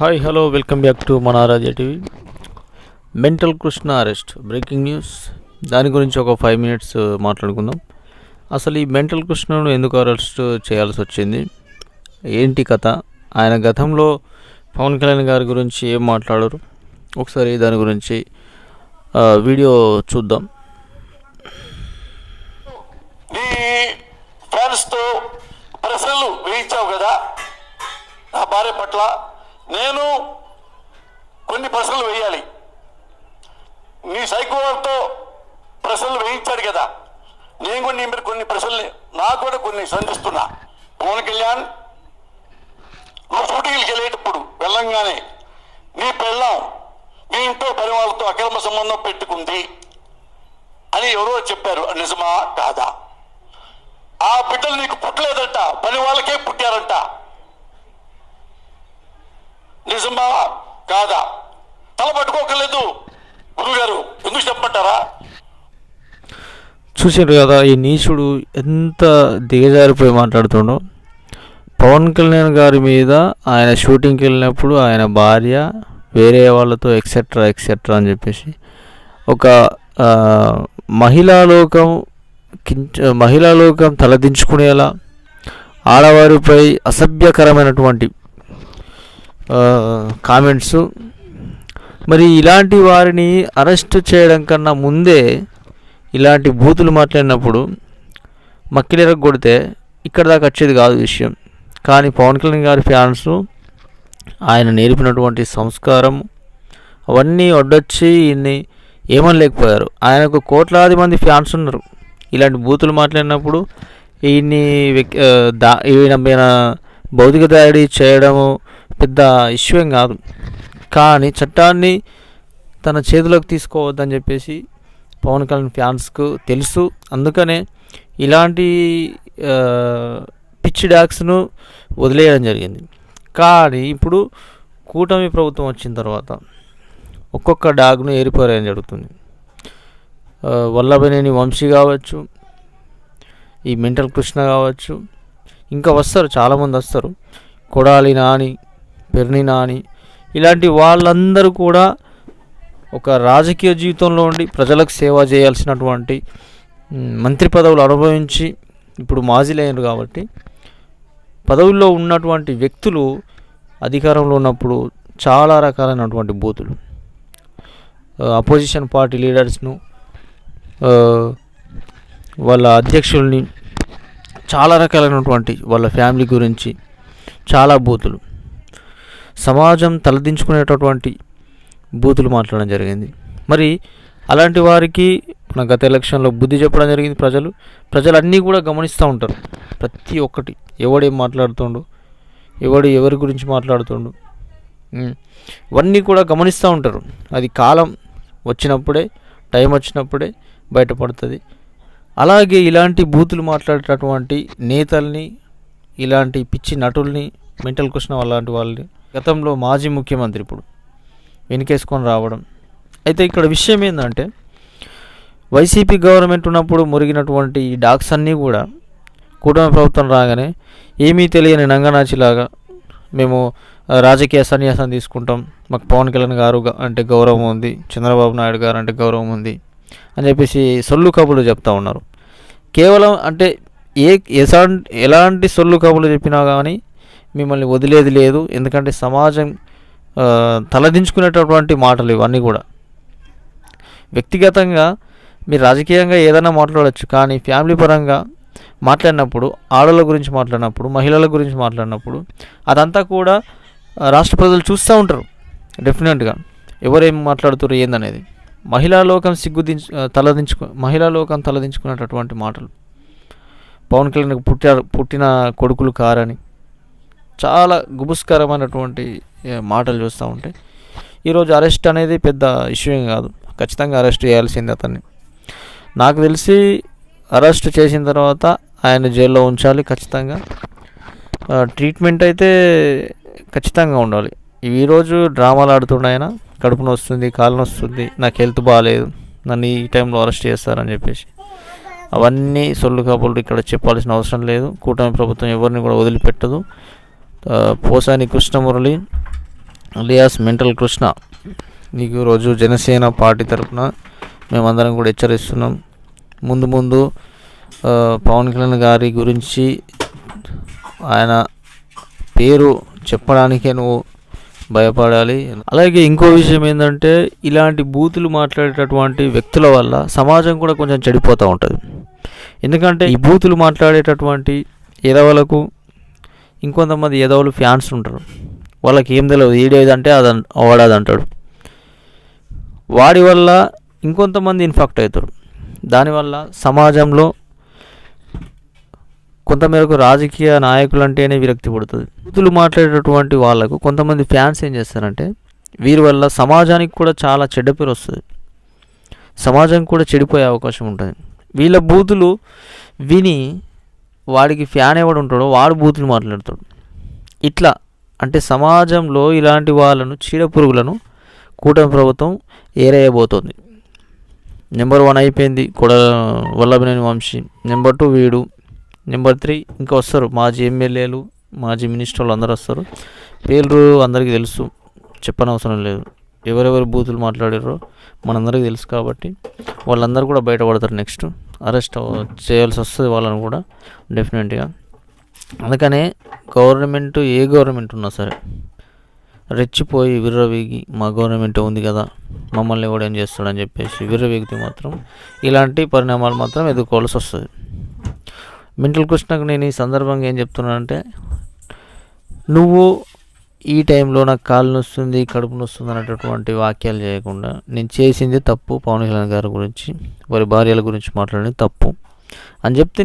Hi hello welcome back to మన Aaradhya TV mental Krishna arrest breaking news దాని గురించి ఒక ఫైవ్ మినిట్స్ uh, మాట్లాడుకుందాం. అసలు ఈ మెంటల్ కృష్ణను ఎందుకు అరెస్ట్ చేయాల్సి వచ్చింది? ఏంటి కథ? ఆయన గతంలో పవన్ కళ్యాణ్ గారి గురించి ఏం మాట్లాడరు? ఒకసారి దాని గురించి uh, వీడియో చూద్దాం. నీ ప్రశ్నలు వేయించావు కదా? నా భార్య పట్ల నేను కొన్ని ప్రశ్నలు వేయాలి. నీ సైకోతో ప్రశ్నలు వేయించాడు కదా. నేను కూడా నీ మీద కొన్ని ప్రశ్నలు నాకు కూడా కొన్ని సంధిస్తున్నా. పవన్ కళ్యాణ్ నువ్వు షూటింగ్కి వెళ్ళేటప్పుడు వెళ్ళంగానే నీ పెళ్ళం మీ ఇంట్లో పని వాళ్ళతో అక్రమ సంబంధం పెట్టుకుంది అని ఎవరో చెప్పారు. నిజమా? కాదా? ఆ బిడ్డలు నీకు పుట్టలేదంట. పని వాళ్ళకే పుట్టారంట. నిజమా కాదా? తల పట్టుకోకలేదు గురుగారు ఎందుకు చెప్పమంటారా? చూసారు కదా ఈ నీచుడు ఎంత దిగజారిపోయి మాట్లాడుతుండో. పవన్ కళ్యాణ్ గారి మీద ఆయన షూటింగ్కి వెళ్ళినప్పుడు ఆయన భార్య వేరే వాళ్ళతో ఎక్సెట్రా ఎక్సెట్రా అని చెప్పేసి ఒక ఆ, మహిళా లోకం కించ మహిళా లోకం తలదించుకునేలా ఆడవారిపై అసభ్యకరమైనటువంటి కామెంట్స్ మరి ఇలాంటి వారిని అరెస్ట్ చేయడం కన్నా ముందే ఇలాంటి బూతులు మాట్లాడినప్పుడు మక్కిలేర కొడితే ఇక్కడ దాకా వచ్చేది కాదు విషయం. కానీ పవన్ కళ్యాణ్ గారి ఫ్యాన్స్ ఆయన నేర్పినటువంటి సంస్కారం అవన్నీ వడ్డొచ్చి ఈయన్ని ఏమనలేకపోయారు. ఆయనకు కోట్లాది మంది ఫ్యాన్స్ ఉన్నారు. ఇలాంటి బూతులు మాట్లాడినప్పుడు ఈయన్ని దా ఈయన భౌతిక దాడి చేయడము పెద్ద ఇష్యూ ఏం కాదు. కానీ చట్టాన్ని తన చేతిలోకి తీసుకోవద్దని చెప్పేసి పవన్ కళ్యాణ్ ఫ్యాన్స్కు తెలుసు. అందుకనే ఇలాంటి పిచ్చి డాక్స్ను వదిలేయడం జరిగింది. కానీ ఇప్పుడు కూటమి ప్రభుత్వం వచ్చిన తర్వాత ఒక్కొక్క డాగ్ను ఏరిపోరేయడం జరుగుతుంది. వల్లభనేని వంశీ కావచ్చు ఈ మెంటల్ కృష్ణ కావచ్చు ఇంకా వస్తారు చాలామంది వస్తారు. కొడాలి నాని పెర్ని నాని. ఇలాంటి వాళ్ళందరూ కూడా ఒక రాజకీయ జీవితంలో ఉండి ప్రజలకు సేవ చేయాల్సినటువంటి మంత్రి పదవులు అనుభవించి ఇప్పుడు మాజీలైనరు కాబట్టి పదవుల్లో ఉన్నటువంటి వ్యక్తులు అధికారంలో ఉన్నప్పుడు చాలా రకాలైనటువంటి బూతులు. అపోజిషన్ పార్టీ లీడర్స్ను వాళ్ళ అధ్యక్షుల్ని చాలా రకాలైనటువంటి వాళ్ళ ఫ్యామిలీ గురించి చాలా బూతులు. సమాజం తలదించుకునేటటువంటి బూతులు మాట్లాడడం జరిగింది. మరి అలాంటి వారికి మన గత ఎలక్షన్లో బుద్ధి చెప్పడం జరిగింది ప్రజలు. ప్రజలు అన్నీ కూడా గమనిస్తూ ఉంటారు. ప్రతి ఒక్కటి. ఎవడేం మాట్లాడుతుండు? ఎవడు ఎవరి గురించి మాట్లాడుతుండు? ఇవన్నీ కూడా గమనిస్తూ ఉంటారు. అది కాలం వచ్చినప్పుడే టైం వచ్చినప్పుడే బయటపడుతుంది. అలాగే ఇలాంటి బూతులు మాట్లాడేటటువంటి నేతల్ని ఇలాంటి పిచ్చి నటుల్ని మెంటల్ కృష్ణ అలాంటి వాళ్ళని గతంలో మాజీ ముఖ్యమంత్రి ఇప్పుడు వెనుకేసుకొని రావడం. అయితే ఇక్కడ విషయం ఏంటంటే వైసీపీ గవర్నమెంట్ ఉన్నప్పుడు మురిగినటువంటి ఈ డాక్స్ అన్నీ కూడా కూటమి ప్రభుత్వం రాగానే ఏమీ తెలియని నంగనాచిలాగా మేము రాజకీయ సన్యాసం తీసుకుంటాం. మాకు పవన్ కళ్యాణ్ గారు అంటే గౌరవం ఉంది చంద్రబాబు నాయుడు గారు అంటే గౌరవం ఉంది అని చెప్పేసి సొల్లు కబులు చెప్తా ఉన్నారు. కేవలం అంటే ఏ ఎలాంటి సొల్లు కబులు చెప్పినా కానీ మిమ్మల్ని వదిలేది లేదు. ఎందుకంటే సమాజం తలదించుకునేటటువంటి మాటలు ఇవన్నీ కూడా. వ్యక్తిగతంగా మీరు రాజకీయంగా ఏదైనా మాట్లాడవచ్చు కానీ ఫ్యామిలీ పరంగా మాట్లాడినప్పుడు ఆడల గురించి మాట్లాడినప్పుడు మహిళల గురించి మాట్లాడినప్పుడు అదంతా కూడా రాష్ట్ర ప్రజలు చూస్తూ ఉంటారు. డెఫినెట్గా ఎవరేం మాట్లాడుతారు ఏందనేది. మహిళా లోకం సిగ్గుదించు తలదించుకు మహిళా లోకం తలదించుకునేటటువంటి మాటలు. పవన్ కళ్యాణ్కి పుట్టారు పుట్టిన కొడుకులు కారని. చాలా గుబుస్కరమైనటువంటి మాటలు చూస్తూ ఉంటాయి ఈరోజు అరెస్ట్ అనేది పెద్ద ఇష్యూ ఏం కాదు. ఖచ్చితంగా అరెస్ట్ చేయాల్సింది అతన్ని. నాకు తెలిసి అరెస్ట్ చేసిన తర్వాత ఆయన జైల్లో ఉంచాలి ఖచ్చితంగా. ట్రీట్మెంట్ అయితే ఖచ్చితంగా ఉండాలి. ఈరోజు డ్రామాలు ఆడుతుండే ఆయన. కడుపు నొస్తుంది కాలు నొస్తుంది నాకు హెల్త్ బాగాలేదు నన్ను ఈ టైంలో అరెస్ట్ చేస్తారని చెప్పేసి. అవన్నీ సొల్లు కబుర్లు ఇక్కడ చెప్పాల్సిన అవసరం లేదు. కూటమి ప్రభుత్వం ఎవరిని కూడా వదిలిపెట్టదు. Posani Krishnamurali alias mental Krishna. నీకు రోజు జనసేన పార్టీ తరఫున మేమందరం కూడా హెచ్చరిస్తున్నాం. ముందు ముందు పవన్ కళ్యాణ్ గారి గురించి ఆయన పేరు చెప్పడానికే నువ్వు భయపడాలి. అలాగే ఇంకో విషయం ఏంటంటే ఇలాంటి బూతులు మాట్లాడేటటువంటి వ్యక్తుల వల్ల సమాజం కూడా కొంచెం చెడిపోతూ ఉంటుంది. ఎందుకంటే ఈ బూతులు మాట్లాడేటటువంటి ఎదవలకు ఇంకొంతమంది ఎదవలు ఫ్యాన్స్ ఉంటారు. వాళ్ళకి ఏం తెలియదు ఈడేదంటే అది అన్- వాడది అంటాడు వాడి వల్ల ఇంకొంతమంది ఇన్ఫెక్ట్ అవుతారు. దానివల్ల సమాజంలో కొంతమేరకు రాజకీయ నాయకులు అంటేనే విరక్తి పడుతుంది. బూతులు మాట్లాడేటటువంటి వాళ్ళకు కొంతమంది ఫ్యాన్స్ ఏం చేస్తారంటే వీరి వల్ల సమాజానికి కూడా చాలా చెడ్డ పేరు వస్తుంది. సమాజం కూడా చెడిపోయే అవకాశం ఉంటుంది. వీళ్ళ బూతులు విని వాడికి ఫ్యాన్ ఎవడు ఉంటాడో వాడు బూతులు మాట్లాడతాడు. ఇట్లా అంటే సమాజంలో ఇలాంటి వాళ్ళను చీడ పురుగులను కూటమి ప్రభుత్వం ఏరేయబోతోంది. నెంబర్ వన్ అయిపోయింది కొడ వల్లభనేని వంశీ. నెంబర్ టూ వీడు. నెంబర్ త్రీ ఇంకా వస్తారు. మాజీ ఎమ్మెల్యేలు మాజీ మినిస్టర్లు అందరూ వస్తారు. పేర్లు అందరికీ తెలుసు. చెప్పనవసరం లేదు. ఎవరెవరు బూతులు మాట్లాడారో మనందరికీ తెలుసు కాబట్టి వాళ్ళందరూ కూడా బయటపడతారు నెక్స్ట్. అరెస్ట్ చేయాల్సి వస్తుంది వాళ్ళని కూడా డెఫినెట్గా అందుకనే గవర్నమెంట్ ఏ గవర్నమెంట్ ఉన్నా సరే రెచ్చిపోయి విర్రవీగి మా గవర్నమెంట్ ఉంది కదా మమ్మల్ని కూడా ఏం చేస్తాడని చెప్పేసి విర్రవీగితే మాత్రం ఇలాంటి పరిణామాలు మాత్రం ఎదుర్కోవాల్సి వస్తుంది. మింటల్ కృష్ణకు నేను ఈ సందర్భంగా ఏం చెప్తున్నానంటే నువ్వు ఈ టైంలో నాకు కాలు నొస్తుంది కడుపు నొస్తుంది అనేటటువంటి వాక్యాలు చేయకుండా నేను చేసింది తప్పు. పవన్ కళ్యాణ్ గారి గురించి వారి భార్యల గురించి మాట్లాడింది తప్పు. అని చెప్తే